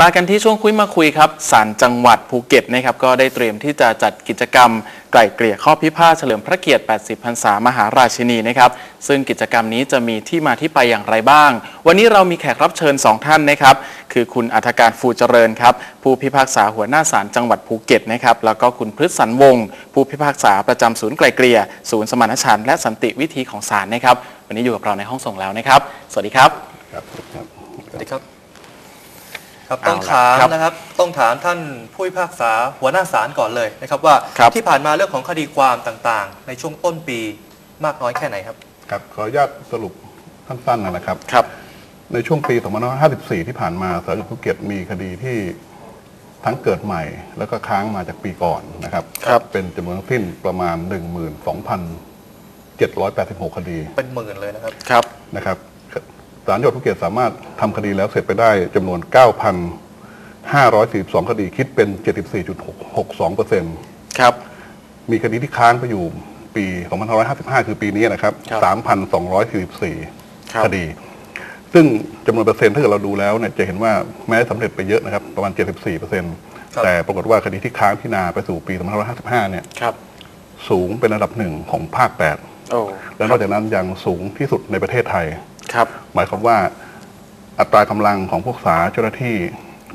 มากันที่ช่วงคุยมาคุยครับศาลจังหวัดภูเก็ตนะครับก็ได้เตรียมที่จะจัดกิจกรรม ไกล่เกลี่ยข้อพิพาทเฉลิมพระเกียรติ 80 พรรษามหาราชินีนะครับซึ่งกิจกรรมนี้จะมีที่มาที่ไปอย่างไรบ้าง วันนี้เรามีแขกรับเชิญ 2 ท่านนะครับคือคุณอัธการฟูเจริญครับผู้พิพากษาหัวหน้าศาลจังหวัดภูเก็ตนะครับแล้วก็คุณพฤษสันวงศ์ผู้พิพากษาประจำศูนย์ไกล่เกลี่ยศูนย์สมานฉันท์และสันติวิธีของศาลนะครับวันนี้อยู่กับเราในห้องส่งแล้วนะครับ สวัสดีครับครับครับสวัสดีครับ ครับเอาต้องละถามครับนะครับต้องถามท่านผู้พิพากษาหัวหน้าศาลก่อนเลยนะครับว่าครับที่ผ่านมาเรื่องของคดีความต่างๆ ในช่วงต้นปีมากน้อยแค่ไหนครับครับขออนุญาตสรุปสั้นๆนะครับครับ ในช่วงปี 2554 ที่ผ่านมาศาลจังหวัดภูเก็ตมีคดีที่ทั้งเกิดใหม่แล้วก็ค้างมาจากปีก่อนนะครับครับเป็นจำนวนทั้งสิ้นประมาณ 12,786 คดี เป็นหมื่นเลยนะครับครับนะครับ ศาลจังหวัดภูเก็ตสามารถทำคดีแล้วเสร็จไปได้จำนวน 9,542 คดีคิดเป็น 74.62เปอร์เซ็นต์ครับ มีคดีที่ค้างไปอยู่ปี 2555 คือปีนี้นะครับ ครับ3,244ครับคดี ซึ่งจำนวนเปอร์เซ็นต์ถ้าเกิดเราดูแล้วเนี่ยจะเห็นว่าแม้สำเร็จไปเยอะนะครับ ประมาณ 74เปอร์เซ็นต์ครับแต่ปรากฏว่าคดีที่ค้างพิจารณาไปสู่ปี 2555 เนี่ยครับสูงเป็นอันดับหนึ่งของภาคโอ้8และนอกจากนั้นยังสูงที่สุดในประเทศไทย ครับ หมายความว่าอัตรากำลังของพวกสาเจ้าหน้าที่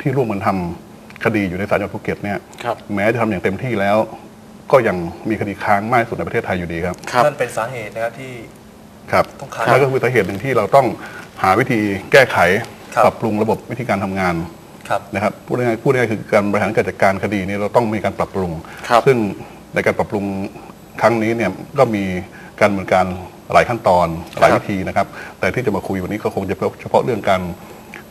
ที่ร่วมกันทำคดีอยู่ในศาลจังหวัดภูเก็ตเนี่ยครับแม้จะทำอย่างเต็มที่แล้ว ก็ยังมีคดีค้างมากที่สุดในประเทศไทยอยู่ดีครับครับนั่นเป็นสาเหตุนะครับที่ครับต้องค้างนั่นก็คือสาเหตุหนึ่งที่เราต้องหาวิธีแก้ไขครับปรับปรุงระบบวิธีการทำงานครับนะครับพูดง่ายๆพูดง่ายๆคือการบริหารการจัดการคดีนี้เราต้องมีการปรับปรุงครับซึ่งในการปรับปรุงครั้งนี้เนี่ยก็มีการดำเนินการ หลายขั้นตอนหลายวิธีนะครับ แต่ที่จะมาคุยวันนี้ก็คงจะเฉพาะเรื่องการ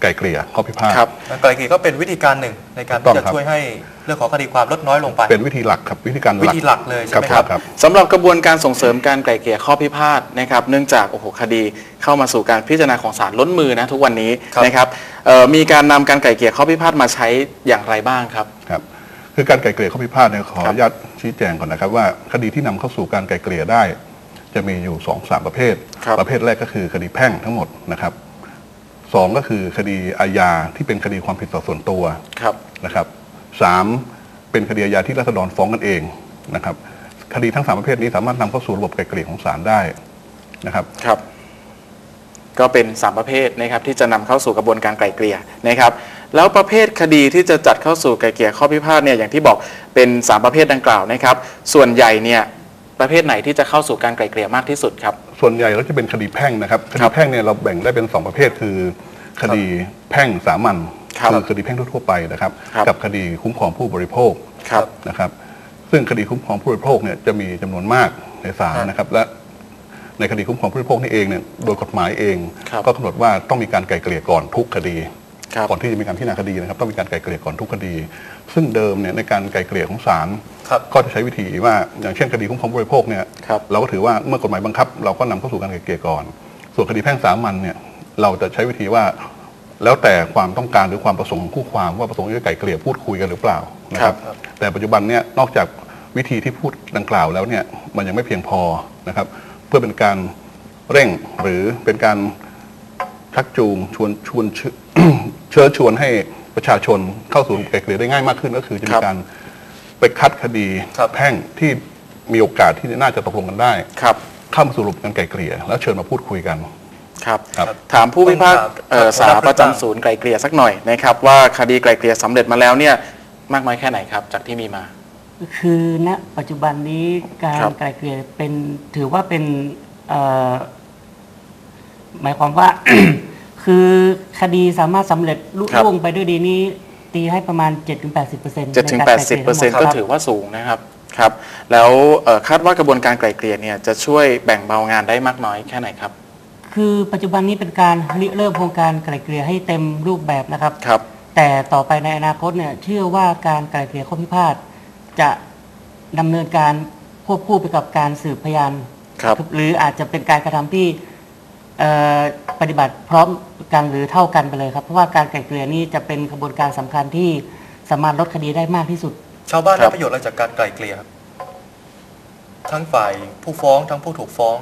ไกล่เกลี่ยข้อพิพาทครับไกลเกลี่ยก็เป็นวิธีการหนึ่งในการถูกต้ที่องจะครับช่วยให้เรื่องของคดีความลดน้อยลงไป เป็นวิธีหลักครับวิธีการวิธีหลักเลยใช่ไหมครับครับสำหรับกระบวนการส่งเสริมการไกล่เกลี่ยข้อพิพาทนะครับ เนื่องจากโอ้โหคดีเข้ามาสู่การพิจารณาของศาลล้นมือนะทุกวันนี้ครับนะครับเอ่อมีการนำการไกล่เกลี่ยข้อพิพาทมาใช้อย่างไรบ้างครับครับคือการไกล่เกลี่ยข้อพิพาทเนี่ยขอครัอบนุญาตชี้แจงก่อนนะครับว่าคดีที่นำเข้าสู่การไกล่เกลี่ยได้ จะมีอยู่2อสามประเภท ครับประเภทแรกก็คือคดีแพ่งทั้งหมดนะครับสองก็คือคดีอาญาที่เป็นคดีความผิดต่อส่วนตัวครับนะครับสามเป็นคดีอาญาที่รัษฎรฟ้องกันเองนะครับ คดีทั้งสามประเภทนี้สามารถนำเข้าสู่ระบบไกล่เกลี่ยของศาลได้นะครับ ครับ ก็เป็นสามประเภทนะครับที่จะนำเข้าสู่กระบวนการไกล่เกลี่ยนะครับ แล้วประเภทคดีที่จะจัดเข้าสู่ไกล่เกลี่ยข้อพิพาทเนี่ยอย่างที่บอกเป็นสามประเภทดังกล่าวนะครับ ส่วนใหญ่เนี่ย ประเภทไหนที่จะเข้าสู่การไกล่เกลี่ยมากที่สุดครับ ส่วนใหญ่แล้วจะเป็นคดีแพ่งนะครับคครัดีบแพ่งเนี่ยเราแบ่งได้เป็นสองประเภทคือ คดีแพ่งสามัญครับอคดีแพ่งทั่วๆไปนะครับครับ กับคดีคุ้มครองผู้บริโภคครับนะครับ ซึ่งคดีคุ้มครองผู้บริโภคเนี่ยจะมีจำนวนมากในศาลครับนะครับ และในคดีคุ้มครองผู้บริโภคนี่เองเนี่ยโดยกฎหมายเองครับก็กำหนดว่าต้องมีการไกล่เกลี่ยก่อนทุกคดีครับก่อนที่จะมีการพิจารณาคดีนะครับ ต้องมีการไกล่เกลี่ยก่อนทุกคดี ซึ่งเดิมเนี่ยในการไกล่เกลี่ยของศาลครับ ก็จะใช้วิธีว่าอย่างเช่นคดีคุ้มครองผู้บริโภคเนี่ยครับเราก็ถือว่าเมื่อกฎหมายบังคับ เราก็นำเข้าสู่การไกล่เกลี่ยก่อน ส่วนคดีแพ่งสามัญเนี่ยเราจะใช้วิธีว่าแล้วแต่ความต้องการหรือความประสงค์ของคู่ความว่าประสงค์จะไกล่เกลี่ยพูดคุยกันหรือเปล่านะครับครับแต่ปัจจุบันเนี่ยนอกจากวิธีที่พูดดังกล่าวแล้วเนี่ยมันยังไม่เพียงพอนะครับ เพื่อเป็นการเร่งหรือเป็นการชักจูงชวนชวนเชิญเชิญชวนให้ประชาชนเข้าสู่ไกล่เกลี่ยได้ง่ายมากขึ้น ก็คือจะคมีรับการ ไปคัดคดีครับแพ่งที่มีโอกาสที่น่าจะตกลงกันได้ครับเข้ามาสู่ระบบการไกล่เกลี่ยแล้วเชิญมาพูดคุยกันครับครับถามผู้พิพากษาต้องถามเอ่อครับสาประจำศูนย์ไกล่เกลี่ยสักหน่อยนะครับ ว่าคดีไกล่เกลี่ยสำเร็จมาแล้วเนี่ยมากน้อยแค่ไหนครับ จากที่มีมา คือณปัจจุบันนี้การครับไกลเกลี่ยเป็นถือว่าเป็นเอ่อหมายความว่า คือคดีสามารถสำเร็จลุครับล่วงไปด้วยดีนี้ ตีให้ประมาณ 7-80% 7ถึง80เปอร์เซ็นต์ก็ถือว่าสูงนะครับครับ แล้วเอ่อคาดว่ากระบวนการไกล่เกลี่ยเนี่ยจะช่วยแบ่งเบางานได้มากน้อยแค่ไหนครับ คือปัจจุบันนี้เป็นการริเริ่มโครงการไกลเกลี่ยให้เต็มรูปแบบนะครับครับ แต่ต่อไปในอนาคตเนี่ยเชื่อว่าการไกลเกลี่ยข้อพิพาทจะดำเนินการควบคู่ไปกับการสืบพยานครับหรืออาจจะเป็นการกระทำที่เอ่อ ปฏิบัติพร้อมกันหรือเท่ากันไปเลยครับ เพราะว่าการไกลเกลี่ยนี้จะเป็นกระบวนการสำคัญที่สามารถลดคดีได้มากที่สุด ชาวบ้านครัได้บ ประโยชน์อะไรจากการไกล่เกลี่ยครับทั้งฝ่ายผู้ฟ้องทั้งผู้ถูกฟ้อง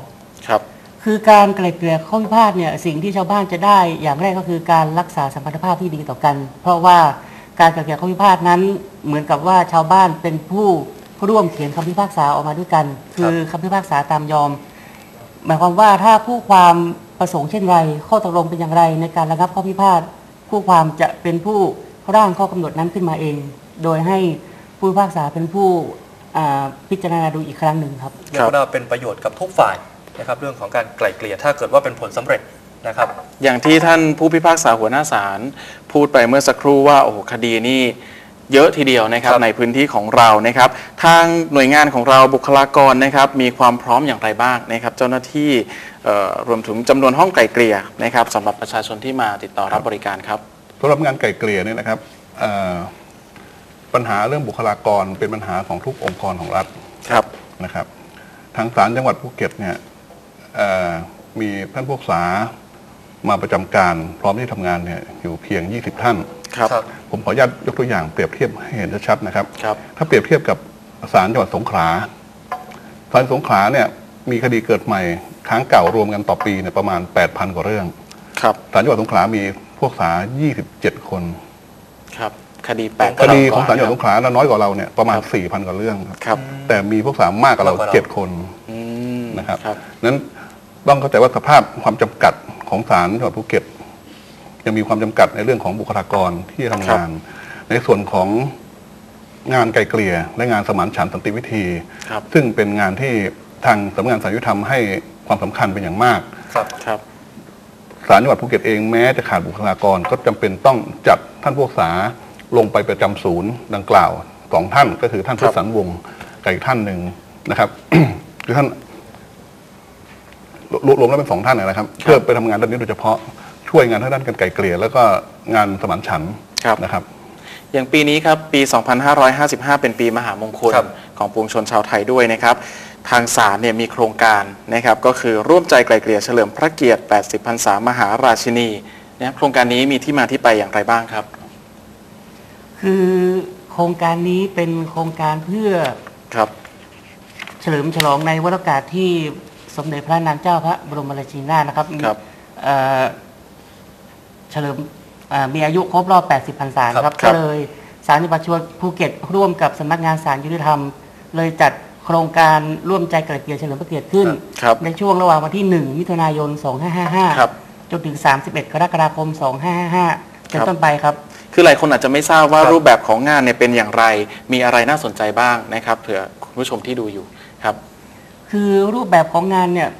ครับ คือการไกล่เกลี่ยข้อพิพาทเนี่ยสิ่งที่ชาวบ้านจะได้อย่างแรกก็คือการรักษาสัมพันธภาพที่ดีต่อกัน เพราะว่าการไกล่เกลี่ยข้อพิพาทนั้น เหมือนกับว่าชาวบ้านเป็นผู้ร่วมเขียนคำพิพากษาออกมาด้วยกัน คือคำพิพากษาตามยอม หมายความว่าถ้าผู้ความ ประสงค์เช่นไร ข้อตกลงเป็นอย่างไรในการระงับข้อพิพาทผู้ความจะเป็นผู้ร่างข้อกำหนดนั้นขึ้นมาเอง โดยให้ผู้พิพากษาเป็นผู้อ่าพิจารณาดูอีกครั้งหนึ่งครับเรียกว่าเป็นประโยชน์กับทุกฝ่ายนะครับเรื่องของการไกล่เกลี่ยถ้าเกิดว่าเป็นผลสำเร็จนะครับ อย่างที่ท่านผู้พิพากษาหัวหน้าศาลพูดไปเมื่อสักครู่ว่าโอ้โหคดีนี่ เยอะทีเดียวนะครับครับในพื้นที่ของเรานะครับ ทางหน่วยงานของเราบุคลากรนะครับ มีความพร้อมอย่างไรบ้างนะครับ เจ้าหน้าที่เอ่อรวมถึงจำนวนห้องไกล่เกลี่ยนะครับสำหรับประชาชนที่มาติดต่อรับบริการครับสำหรับงานไก่เกลี่ยเนี่ยนะครับเอ่อปัญหาเรื่องบุคลากรเป็นปัญหาของทุกองค์กรของรัฐครับนะครับ ทางศาลจังหวัดภูเก็ตเนี่ยเอ่อมีท่านผู้พิพากษามาประจำการพร้อมที่ทำงานเนี่ยอยู่เพียง 20 ท่านครับครับ ผมขออนุญาตยกตัวอย่างเปรียบเทียบให้เห็นชัดๆนะครับครับ ถ้าเปรียบเทียบกับศาลจังหวัดสงขลาศาลสงขลาเนี่ยมีคดีเกิดใหม่ค้างเก่ารวมกันต่อปีเนี่ยประมาณ 8,000 กว่าเรื่องครับศาลจังหวัดสงขลามีผู้พิพากษา 27 คนครับคดีแปดคดีของศาลจังหวัดสงขลาน้อยกว่าเราเนี่ยประมาณ 4,000 กว่าเรื่องครับครับ แต่มีผู้พิพากษามากกว่าเรามากกว่าเรา เจ็ดคนอืมนะครับครับ นั้นต้องเข้าใจว่าสภาพความจำกัดของศาลจังหวัดภูเก็ต ยังมีความจำกัดในเรื่องของบุคลากรที่ทำงาน ในส่วนของงานไกลเกลี่ยและงานสมานฉันท์สันติวิธีครับซึ่งเป็นงานที่ทางสำนักงานสารยุติธรรมให้ความสำคัญเป็นอย่างมากครับครับศาลจังหวัดภูเก็ตเองแม้จะขาดบุคลากรก็จำเป็นต้องจัดท่านผู้พิพากษาลงไปประจำศูนย์ดังกล่าวสองท่านก็คือท่านครัพุบทธสันวงศ์กับอีกท่านหนึ่งนะครับคือท่านรวมรวมแล้วเป็นสองท่านนะครับ เพื่อไปทำงานด้านนี้โดยเฉพาะ ช่วยงานทางด้านการไกลเกลี่ยแล้วก็งานสมานฉันท์ครับ นะครับ อย่างปีนี้ครับปี 2555 เป็นปีมหามงคลครับของปวงชนชาวไทยด้วยนะครับ ทางศาลเนี่ยมีโครงการนะครับก็คือร่วมใจไกลเกลี่ยเฉลิมพระเกียรติ 80 พรรษามหาราชินีนะครับโครงการนี้มีที่มาที่ไปอย่างไรบ้างครับ คือโครงการนี้เป็นโครงการเพื่อครับ เฉลิมฉลองในวโรกาสที่สมเด็จพระนางเจ้าพระบรมราชินีนาถนะครับครับ เอ่อ เฉลิมอ่ามีอายุครบรอบ 80พรรษานะครับครัก็บ เลยศาลจังหวัดชวภูเก็ตร่วมกับสำนักงานศาลยุติธรรม เลยจัดโครงการร่วมใจไกลเกลี่ยเฉลิมพระเกียรติขึ้น ครับ ในช่วงระหว่างวันที่ 1 มิถุนายน ครับ2555 จนถึง 31 กรกฎาคม 2555 เป็นครับ ต้นไปครับ คือหลายคนอาจจะไม่ทราบว่าครับรูปแบบของงานเนี่ยเป็นอย่างไร มีอะไรน่าสนใจบ้างนะครับเผื่อคุณผู้ชมที่ดูอยู่ครับ คือรูปแบบของงานเนี่ย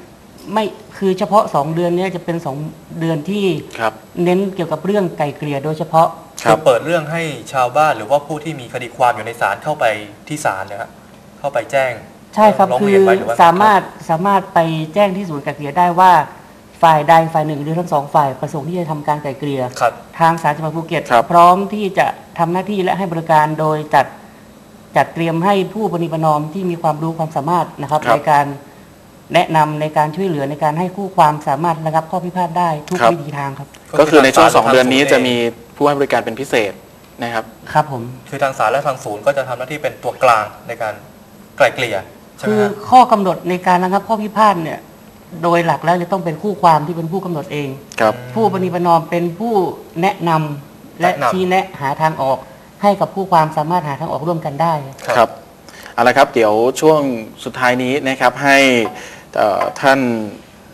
ไม่คือเฉพาะ2เดือนเนี้จะเป็น2เดือนที่ครับ เน้นเกี่ยวกับเรื่องไก่เกลี่ยโดยเฉพาะครัคืบอเปิดเรื่องให้ชาวบ้านหรือว่าผู้ที่มีคดีความอยู่ในศาลเข้าไปที่ศาลนะฮะเข้าไปแจ้งใช่ครับร้องคืเรีอยนไว้หรือว่าสามารถสามารถไปแจ้งที่ศูนย์ไก่เกลี่ยได้ว่าฝ่ายใดฝ่ายหนึ่งหรือทั้งสองฝ่ายประสงค์ที่จะทำการไก่เกลี่ยครับทางศาลจังหวัดภูเก็ตครับพร้อมที่จะทำหน้าที่และให้บริการโดยจัดจัดเตรียมให้ผู้ปฏิบัตินอมที่มีความรู้ความสามารถนะครับครับในการ แนะนำในการช่วยเหลือในการให้คู่ความสามารถระงับข้อพิพาทได้ทุกครับ วิธีทางครับ ก็คือในช่วงทาสองศาลเดือนนี้ทางจะศูย์มีผู้ให้บริการเป็นพิเศษนะครับ ครับผม คือทางศาลและทางศูนย์ก็จะทำหน้าที่เป็นตัวกลางในการไกล่เกลี่ยใช่ไหมคือฮะ ข้อกำหนดในการระงับข้อพิพาทเนี่ย โดยหลักแล้วจะต้องเป็นคู่ความที่เป็นผู้กำหนดเอง ครับ ผู้ปฏิบัตินอมเป็นผู้แนะนำและแนะนำ ชี้แนะหาทางออก ให้กับผู้ความสามารถหาทางออกร่วมกันได้ ครับ เอาละครับ เดี๋ยวช่วงสุดท้ายนี้นะครับให้ท่าน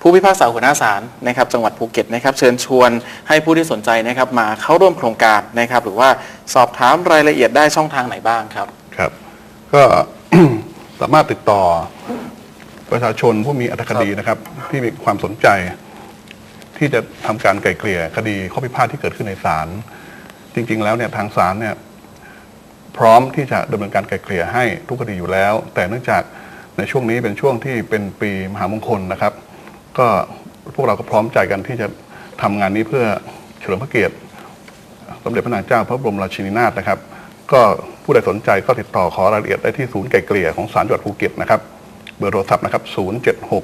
ผู้พิพากษาหัวหน้าศาลนะครับจังหวัดภูเก็ตนะครับเชิญชวนให้ผู้ที่สนใจนะครับมาเข้าร่วมโครงการนะครับ หรือว่าสอบถามรายละเอียดได้ช่องทางไหนบ้างครับครับ ก็สามารถติดต่อประชาชนผู้มีอัตคดีนะครับ ที่มีความสนใจ ที่จะทำการไกล่เกลี่ยคดีข้อพิพาทที่เกิดขึ้นในศาลจริง ๆ แล้วเนี่ยทางศาลเนี่ย พร้อมที่จะดำเนินการไกล่เกลี่ยให้ทุกคดีอยู่แล้ว แต่เนื่องจากในช่วงนี้เป็นช่วงที่เป็นปีมหามงคลนะครับ ก็พวกเราก็พร้อมใจกันที่จะทำงานนี้เพื่อเฉลิมพระเกียรติสมเด็จพระนางเจ้าพระบรมราชินีนาถนะครับ ก็ผู้ใดสนใจก็ติดต่อขอรายละเอียดได้ที่ศูนย์ไกล่เกลี่ยของศาลจังหวัดภูเก็ตนะครับเบอร์โทรศัพท์นะครับ076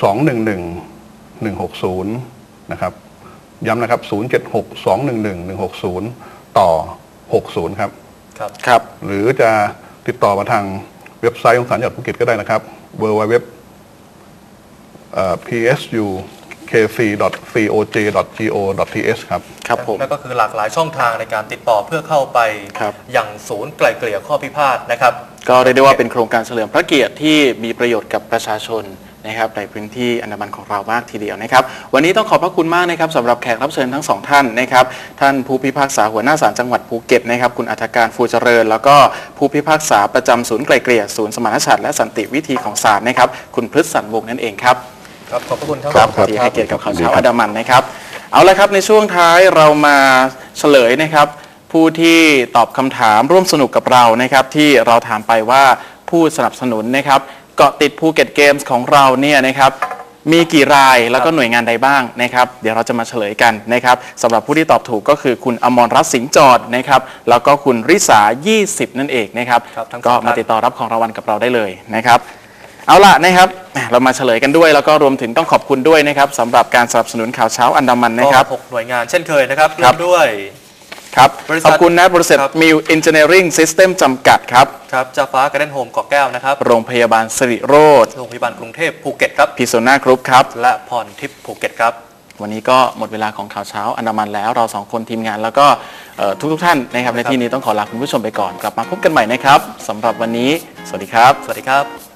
211 160 นะครับ ย้ำนะครับ 076 211 160 ต่อ 60 ครับ ครับครับ หรือจะติดต่อมาทางเว็บไซต์ของศาลจังหวัดภูเก็ตก็ได้นะครับ www เอ่อ psukc.coj.go.th ครับ ครับผมนั่นก็คือหลากหลายช่องทางในการติดต่อเพื่อเข้าไปครับยังศูนย์ไกล่เกลี่ยข้อพิพาทนะครับ ก็เรียกได้ว่าเป็นโครงการเฉลิมพระเกียรติที่มีประโยชน์กับประชาชน นะครับในพื้นที่อันดามันของเรามากทีเดียวนะครับ วันนี้ต้องขอบพระคุณมากนะครับสำหรับแขกรับเชิญทั้งสองท่านนะครับ ท่านผู้พิพากษาหัวหน้าศาลจังหวัดภูเก็ตนะครับ คุณอัธการฟูเจริญ แล้วก็ผู้พิพากษาประจำศูนย์ไกล่เกลี่ยศูนย์สมานฉันท์และสันติวิธีของศาลนะครับ คุณพฤษสันวงศ์นั่นเองครับครับขอบพระคุณทั้งคสรัอบงที่ให้เกียรติกับข่าวเช้าอันดามันนะครับ เอาละครับในช่วงท้ายเรามาเฉลยนะครับผู้ที่ตอบคำถามร่วมสนุกกับเรานะครับ ที่เราถามไปว่าผู้สนับสนุนนะครับ เกาะติดภูเก็ตเกมส์ของเราเนี่ยนะครับมีกี่รายแล้วก็หน่วยงานใดบ้างนะครับเดี๋ยวเราจะมาเฉลยกันนะครับสำหรับผู้ที่ตอบถูกก็คือคุณอมรรัตน์สิงห์จอดนะครับแล้วก็คุณริษา20 นั่นเองนะครับครับทั้งสองก็ท่านมาติดต่อรับของรางวัลกับเราได้เลยนะครับ เอาล่ะนะครับอะเรามาเฉลยกันด้วย แล้วก็รวมถึงต้องขอบคุณด้วยนะครับสำหรับการสนับสนุนข่าวเช้าอันดามันนะครับ ก็หกหน่วยงานเช่นเคยนะครับครัเริ่บ มด้วย ครับ บริษัขทอบคุณนะบริษัทครับ มิวอินเจเนียริงซิสเต็มจำกัดครับ ครับจาฟ้าการ์เด้นโฮมเกาะแก้วนะครับ โรงพยาบาลสิริโรธโรงพยาบาลกรุงเทพภูเก็ตครับ พิโซนากรุ๊ปครับ และพรทิพย์ภูเก็ตครับ วันนี้ก็หมดเวลาของข่าวเช้าอันดามันแล้วเราสองคนทีมงานแล้วก็เอ่อทุกๆท่านนะครับในที่นี้ต้องขอลาคุณผู้ชมไปก่อนกลับมาพบกันใหม่นะครับสำหรับวันนี้ สวัสดีครับ สวัสดีครับ